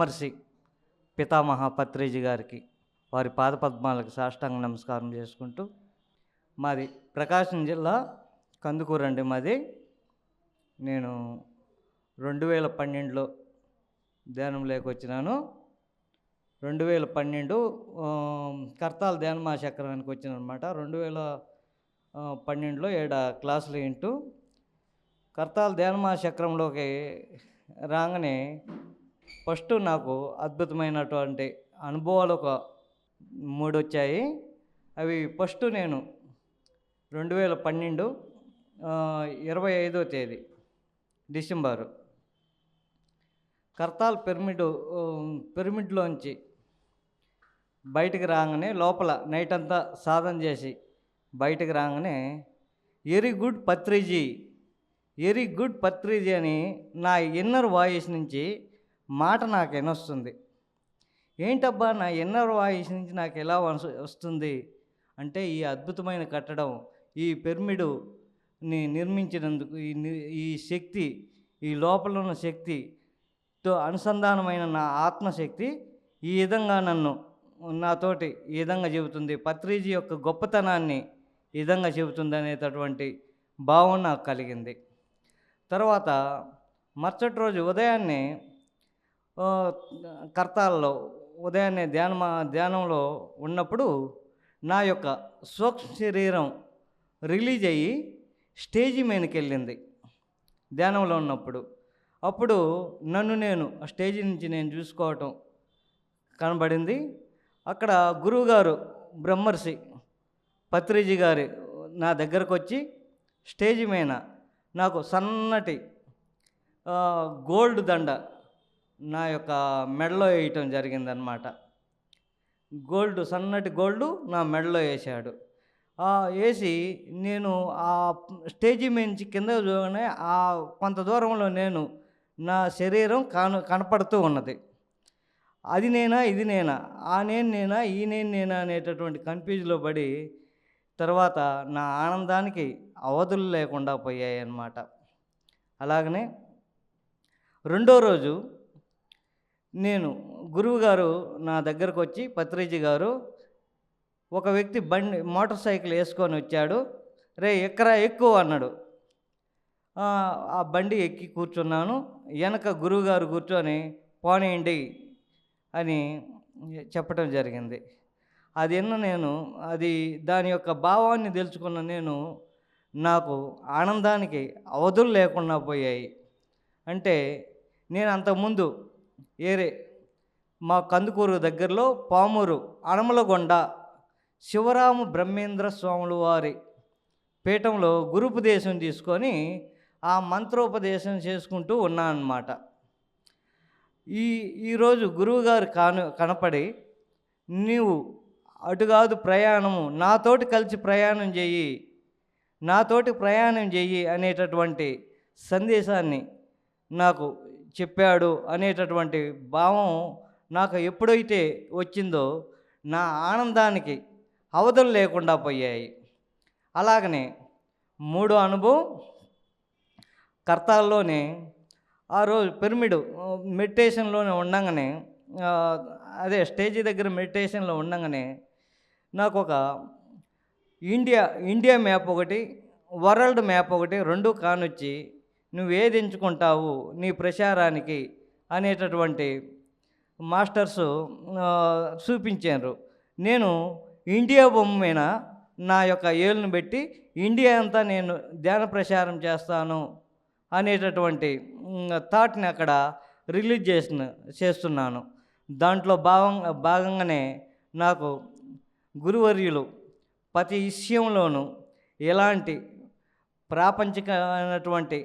బ్రహ్మర్షి పితామహ పత్రిజీ గారికి వారి పాదపద్మాలకు సాష్టాంగ నమస్కారం చేసుకుంటూ మాది ప్రకాశం జిల్లా కందుకూరండి మాది. నేను రెండు వేల పన్నెండులో ధ్యానంలోకి వచ్చినాను రెండు వేల పన్నెండు కర్తాల ధ్యానమా చక్రానికి వచ్చిన అనమాట రెండు వేల పన్నెండులో ఏడ క్లాసులు వింటూ కర్తాల ధ్యానమా చక్రంలోకి రాగానే ఫస్ట్ నాకు అద్భుతమైనటువంటి అనుభవాలు ఒక మూడు వచ్చాయి. అవి ఫస్ట్ నేను రెండు వేల పన్నెండు ఇరవై ఐదో తేదీ డిసెంబరు. కర్తాల్ పిరమిడ్ పిరమిడ్లోంచి బయటికి రాగానే లోపల నైట్ అంతా సాధన చేసి బయటికి రాగానే very good Patriji very good Patriji అని నా ఇన్నర్ వాయిస్ నుంచి మాట నాకు ఎనొస్తుంది ఏంటబ్బా నా ఇన్నర్ వాయిస్ నుంచి నాకు ఎలా వస్తుంది? అంటే ఈ అద్భుతమైన కట్టడం ఈ పిరమిడుని నిర్మించినందుకు ఈ ఈ శక్తి ఈ లోపల ఉన్న శక్తితో అనుసంధానమైన నా ఆత్మశక్తి ఈ విధంగా నన్ను నాతోటి ఈ విధంగా చెబుతుంది. పత్రిజీ యొక్క గొప్పతనాన్ని ఈ విధంగా చెబుతుంది అనేటటువంటి భావన నాకు కలిగింది. తర్వాత మరుసటి రోజు ఉదయాన్నే కర్తాల్లో ఉదయాన్నే ధ్యాన ధ్యానంలో ఉన్నప్పుడు నా యొక్క సూక్ష్మ శరీరం రిలీజ్ అయ్యి స్టేజి మీదకి వెళ్ళింది ధ్యానంలో ఉన్నప్పుడు. అప్పుడు నన్ను నేను ఆ స్టేజి నుంచి నేను చూసుకోవటం కనబడింది. అక్కడ గురువుగారు బ్రహ్మర్షి పత్రిజీ గారి నా దగ్గరకు వచ్చి స్టేజి మీద నాకు సన్నటి గోల్డ్ దండ నా యొక్క మెడలో వేయటం జరిగిందనమాట గోల్డ్ సన్నటి గోల్డ్ నా మెడలో వేసాడు వేసి నేను ఆ స్టేజీ మించి కింద చూడగానే ఆ కొంత దూరంలో నేను నా శరీరం కాను కనపడుతూ ఉన్నది. అది నేనా ఇది నేనా ఆ నేను నేనా ఈ నేను నేనా అనేటటువంటి కన్ఫ్యూజ్లో పడి తర్వాత నా ఆనందానికి అవధులు లేకుండా పోయాయి అన్నమాట అలాగనే రెండో రోజు నేను గురువుగారు నా దగ్గరకు వచ్చి పత్రిజీ గారు ఒక వ్యక్తి బండి మోటార్ సైకిల్ వేసుకొని వచ్చాడు. రే ఎక్కరా ఎక్కువ అన్నాడు. ఆ, ఆ బండి ఎక్కి కూర్చున్నాను. వెనక గురువుగారు కూర్చొని పోనీయండి అని చెప్పడం జరిగింది. అది విన్న నేను అది దాని యొక్క భావాన్ని తెలుసుకున్న నేను నాకు ఆనందానికి అవధులు లేకుండా పోయాయి. అంటే నేను అంతకుముందు ఏరే మా కందుకూరు దగ్గరలో పామూరు అనమలగొండ శివరామ బ్రహ్మేంద్ర స్వాముల వారి పీఠంలో గురుపదేశం తీసుకొని ఆ మంత్రోపదేశం చేసుకుంటూ ఉన్నానమాట అన్నమాట ఈ ఈరోజు గురువుగారు కాను కనపడి నీవు అటు కాదు ప్రయాణము నాతోటి కలిసి ప్రయాణం చెయ్యి నాతోటి ప్రయాణం చెయ్యి అనేటటువంటి సందేశాన్ని నాకు చెప్పాడు అనేటటువంటి భావం నాకు ఎప్పుడైతే వచ్చిందో నా ఆనందానికి అవధులు లేకుండా పోయాయి. అలాగనే మూడో అనుభవం కర్తాల్లోనే ఆ రోజు పిరమిడ్ మెడిటేషన్లోనే ఉండగానే అదే స్టేజీ దగ్గర మెడిటేషన్లో ఉండగానే నాకు ఒక ఇండియా ఇండియా మ్యాప్ ఒకటి వరల్డ్ మ్యాప్ ఒకటి రెండు కానొచ్చి నువ్వు ఏది ఎంచుకుంటావు నీ ప్రచారానికి అనేటటువంటి మాస్టర్స్ చూపించారు నేను ఇండియా బొమ్మ మీద నా యొక్క ఏలును పెట్టి ఇండియా అంతా నేను ధ్యాన ప్రచారం చేస్తాను అనేటటువంటి థాట్ని అక్కడ రిలీజ్ చేసిన చేస్తున్నాను. దాంట్లో భాగం భాగంగానే నాకు గురువర్యులు ప్రతి విషయంలోనూ ఎలాంటి ప్రాపంచికమైనటువంటి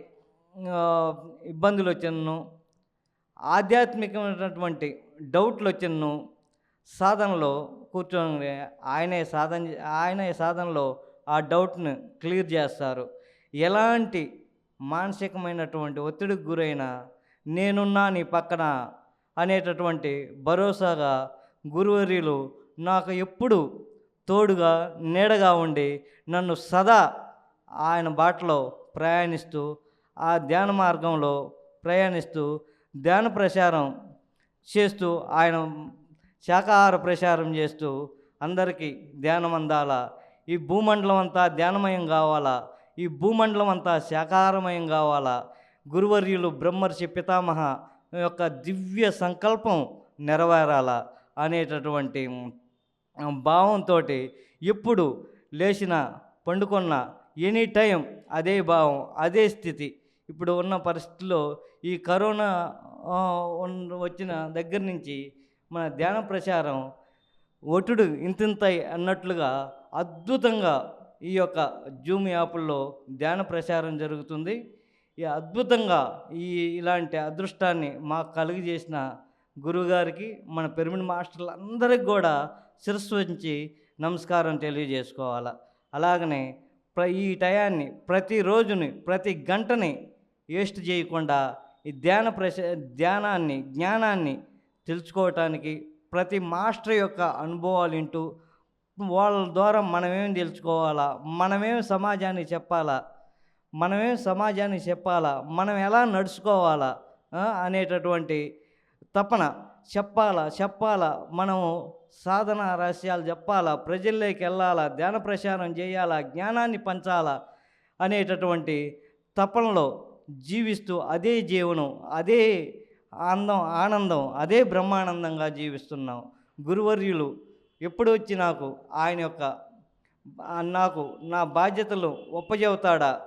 ఇబ్బందులు వచ్చినను ఆధ్యాత్మికమైనటువంటి డౌట్లు వచ్చినను సాధనలో కూర్చొని ఆయనే సాధన ఆయనే సాధనలో ఆ డౌట్ను క్లియర్ చేస్తారు. ఎలాంటి మానసికమైనటువంటి ఒత్తిడికి గురైన నేనున్నా నీ పక్కన అనేటటువంటి భరోసాగా గురువర్యులు నాకు ఎప్పుడు తోడుగా నీడగా ఉండి నన్ను సదా ఆయన బాటలో ప్రయాణిస్తూ ఆ ధ్యాన మార్గంలో ప్రయాణిస్తూ ధ్యాన ప్రచారం చేస్తూ ఆయన శాకాహార ప్రచారం చేస్తూ అందరికీ ధ్యానం అందాలా. ఈ భూమండలం అంతా ధ్యానమయం కావాలా? ఈ భూమండలం అంతా శాకాహారమయం కావాలా? గురువర్యులు బ్రహ్మర్షి పితామహ యొక్క దివ్య సంకల్పం నెరవేరాలా? అనేటటువంటి భావంతో ఎప్పుడు లేచిన పండుకున్న ఎనీ టైం అదే భావం అదే స్థితి. ఇప్పుడు ఉన్న పరిస్థితుల్లో ఈ కరోనా వచ్చిన దగ్గర నుంచి మన ధ్యాన ప్రచారం ఒటుడు ఇంతింతాయి అన్నట్లుగా అద్భుతంగా ఈ యొక్క జూమ్ యాప్లో ధ్యాన ప్రచారం జరుగుతుంది. ఈ అద్భుతంగా ఈ ఇలాంటి అదృష్టాన్ని మాకు కలుగజేసిన గురువుగారికి మన పిరమిడ్ మాస్టర్లు అందరికి కూడా శిరస్సు ఉంచి నమస్కారం తెలియజేసుకోవాలి. అలాగనే ప్ర ఈ టయాన్ని ప్రతి రోజుని ప్రతి గంటని వేస్ట్ చేయకుండా ఈ ధ్యాన ప్రశ ధ్యానాన్ని జ్ఞానాన్ని తెలుసుకోవటానికి ప్రతి మాస్టర్ యొక్క అనుభవాలు వింటూ వాళ్ళ ద్వారా మనమేం తెలుసుకోవాలా? మనమేం సమాజానికి చెప్పాలా? మనమేం సమాజానికి చెప్పాలా? మనం ఎలా నడుచుకోవాలా? అనేటటువంటి తపన. చెప్పాలా? చెప్పాలా? మనము సాధన రహస్యాలు చెప్పాలా? ప్రజల్లోకి వెళ్ళాలా? ధ్యాన ప్రచారం చేయాలా? జ్ఞానాన్ని పంచాలా? అనేటటువంటి తపనలో జీవిస్తూ అదే జీవనం అదే ఆనందం ఆనందం అదే బ్రహ్మానందంగా జీవిస్తున్నాం గురువర్యులు ఎప్పుడు వచ్చి నాకు ఆయన యొక్క నాకు నా బాధ్యతలు ఒప్పజెబుతాడా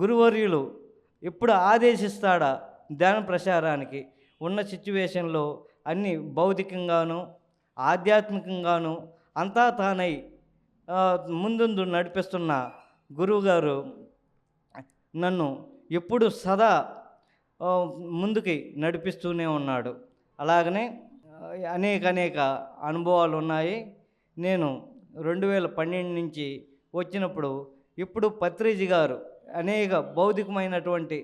గురువర్యులు ఎప్పుడు ఆదేశిస్తాడా ధ్యాన ప్రసారానికి? ఉన్న సిచ్యువేషన్లో అన్ని భౌతికంగాను ఆధ్యాత్మికంగాను అంతా తానై ముందుందు నడిపిస్తున్న గురువుగారు నన్ను ఎప్పుడు సదా ముందుకి నడిపిస్తూనే ఉన్నాడు. అలాగనే అనేక అనేక అనుభవాలు ఉన్నాయి. నేను రెండు వేల పన్నెండు నుంచి వచ్చినప్పుడు ఇప్పుడు పత్రిజీ గారు అనేక భౌతికమైనటువంటి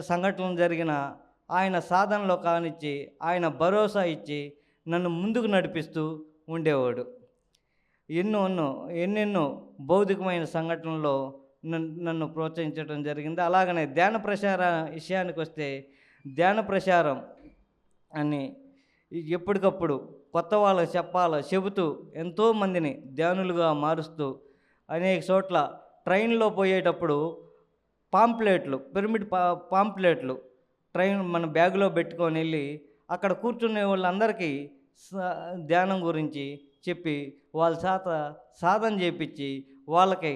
సంఘటనలు జరిగిన ఆయన సాధనలో కానిచ్చి ఆయన భరోసా ఇచ్చి నన్ను ముందుకు నడిపిస్తూ ఉండేవాడు. ఎన్నో ఎన్నో ఎన్నెన్నో భౌతికమైన సంఘటనల్లో నన్ను నన్ను ప్రోత్సహించడం జరిగింది. అలాగనే ధ్యాన ప్రచార విషయానికి వస్తే ధ్యాన ప్రసారం అని ఎప్పటికప్పుడు కొత్త వాళ్ళకి చెప్పాలో చెబుతూ ఎంతోమందిని ధ్యానులుగా మారుస్తూ అనేక చోట్ల ట్రైన్లో పోయేటప్పుడు పాంప్లెట్లు పిరమిడ్ పా పాంప్లెట్లు ట్రైన్ మన బ్యాగులో పెట్టుకొని వెళ్ళి అక్కడ కూర్చునే వాళ్ళందరికీ ధ్యానం గురించి చెప్పి వాళ్ళ చేత సాధన చేపించి వాళ్ళకి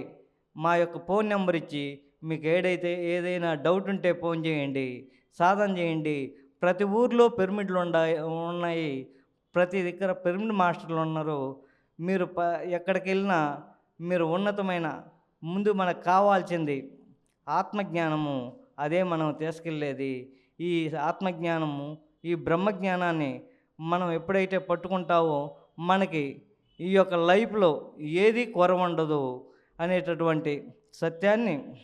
మా యొక్క ఫోన్ నెంబర్ ఇచ్చి మీకు ఏదైతే ఏదైనా డౌట్ ఉంటే ఫోన్ చేయండి సాధన చేయండి. ప్రతి ఊర్లో పిరమిడ్లు ఉన్నాయి ఉన్నాయి. ప్రతి దగ్గర పిరమిడ్ మాస్టర్లు ఉన్నారు. మీరు ప ఎక్కడికి వెళ్ళినా మీరు ఉన్నతమైన ముందు మనకు కావాల్సింది ఆత్మజ్ఞానము. అదే మనం తీసుకెళ్ళేది. ఈ ఆత్మజ్ఞానము ఈ బ్రహ్మజ్ఞానాన్ని మనం ఎప్పుడైతే పట్టుకుంటావో మనకి ఈ యొక్క లైఫ్లో ఏది కొరవ ఉండదు. అనేటటువంటి సత్యాన్ని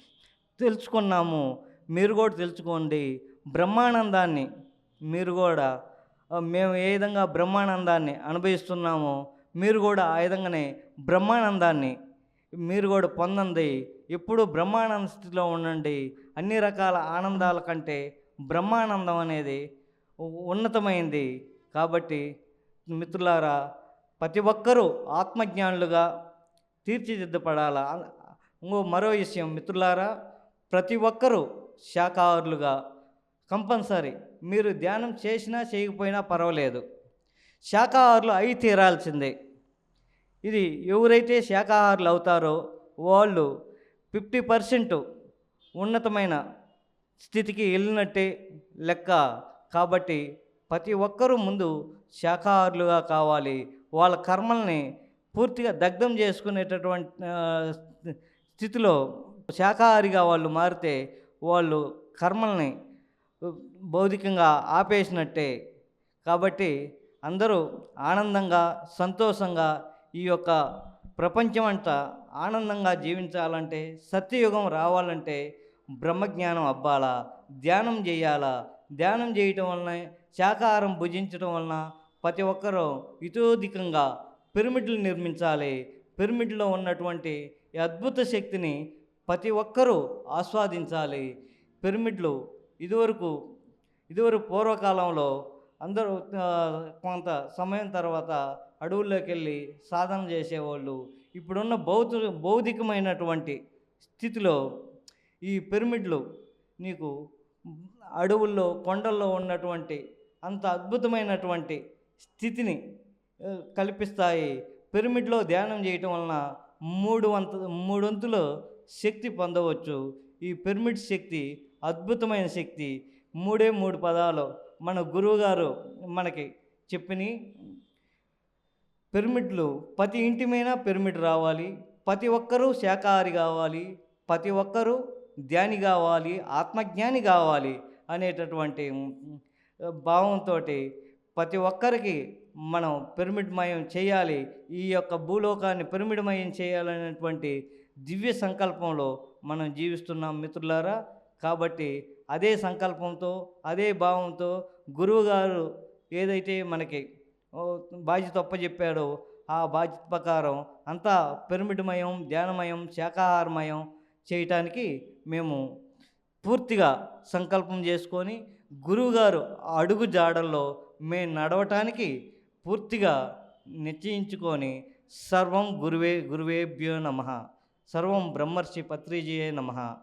తెలుసుకున్నాము. మీరు కూడా తెలుసుకోండి. బ్రహ్మానందాన్ని మీరు కూడా మేము ఏ విధంగా బ్రహ్మానందాన్ని అనుభవిస్తున్నామో మీరు కూడా ఆ విధంగానే బ్రహ్మానందాన్ని మీరు కూడా పొందండి. ఎప్పుడు బ్రహ్మానంద స్థితిలో ఉండండి. అన్ని రకాల ఆనందాల కంటే బ్రహ్మానందం అనేది ఉన్నతమైంది. కాబట్టి మిత్రులారా ప్రతి ఒక్కరూ ఆత్మజ్ఞానులుగా తీర్చిదిద్దపడాలా ఇంకో మరో విషయం మిత్రులారా ప్రతి ఒక్కరూ శాఖాహారులుగా కంపల్సరీ మీరు ధ్యానం చేసినా చేయకపోయినా పర్వాలేదు. శాఖాహారులు అయి తీరాల్సిందే. ఇది ఎవరైతే శాకాహారులు అవుతారో వాళ్ళు ఫిఫ్టీ పర్సెంట్ ఉన్నతమైన స్థితికి వెళ్ళినట్టే లెక్క. కాబట్టి ప్రతి ఒక్కరూ ముందు శాఖాహారులుగా కావాలి. వాళ్ళ కర్మల్ని పూర్తిగా దగ్ధం చేసుకునేటటువంటి స్థితిలో శాకాహారిగా వాళ్ళు మారితే వాళ్ళు కర్మల్ని భౌతికంగా ఆపేసినట్టే. కాబట్టి అందరూ ఆనందంగా సంతోషంగా ఈ యొక్క ప్రపంచం అంతా ఆనందంగా జీవించాలంటే సత్యయుగం రావాలంటే బ్రహ్మజ్ఞానం అబ్బాలా ధ్యానం చేయాలా. ధ్యానం చేయటం వలన శాకాహారం భుజించడం వలన ప్రతి ఒక్కరూ ఇతోధికంగా పిరమిడ్లు నిర్మించాలి. పిరమిడ్లో ఉన్నటువంటి ఈ అద్భుత శక్తిని ప్రతి ఒక్కరూ ఆస్వాదించాలి. పిరమిడ్లు ఇదివరకు ఇదివరకు పూర్వకాలంలో అందరూ కొంత సమయం తర్వాత అడవుల్లోకి వెళ్ళి సాధన చేసేవాళ్ళు. ఇప్పుడున్న భౌత భౌతికమైనటువంటి స్థితిలో ఈ పిరమిడ్లు నీకు అడవుల్లో కొండల్లో ఉన్నటువంటి అంత అద్భుతమైనటువంటి స్థితిని కల్పిస్తాయి. పిరమిడ్లో ధ్యానం చేయటం వలన మూడు వంత మూడొంతుల శక్తి పొందవచ్చు. ఈ పిరమిడ్ శక్తి అద్భుతమైన శక్తి. మూడే మూడు పదాలు. మన గురువుగారు మనకి చెప్పిన పిరమిడ్లు ప్రతి ఇంటి మీద పిరమిడ్ రావాలి. ప్రతి ఒక్కరూ శాఖాహారి కావాలి. ప్రతి ఒక్కరూ ధ్యాని కావాలి. ఆత్మజ్ఞాని కావాలి అనేటటువంటి భావంతో ప్రతి ఒక్కరికి మనం పిరమిడ్మయం చేయాలి. ఈ యొక్క భూలోకాన్ని పిరమిడ్మయం చేయాలనేటువంటి దివ్య సంకల్పంలో మనం జీవిస్తున్నాం మిత్రులారా. కాబట్టి అదే సంకల్పంతో అదే భావంతో గురువుగారు ఏదైతే మనకి బాధ్యత చెప్పాడో ఆ బాధ్యత ప్రకారం అంతా పిరమిడ్మయం ధ్యానమయం శాకాహారమయం చేయటానికి మేము పూర్తిగా సంకల్పం చేసుకొని గురువుగారు అడుగు జాడల్లో మేము నడవటానికి పూర్తిగా నిశ్చయించుకొని సర్వం గురువే గురువేభ్యో నమ. సర్వం బ్రహ్మర్షి పత్రిజయే నమ.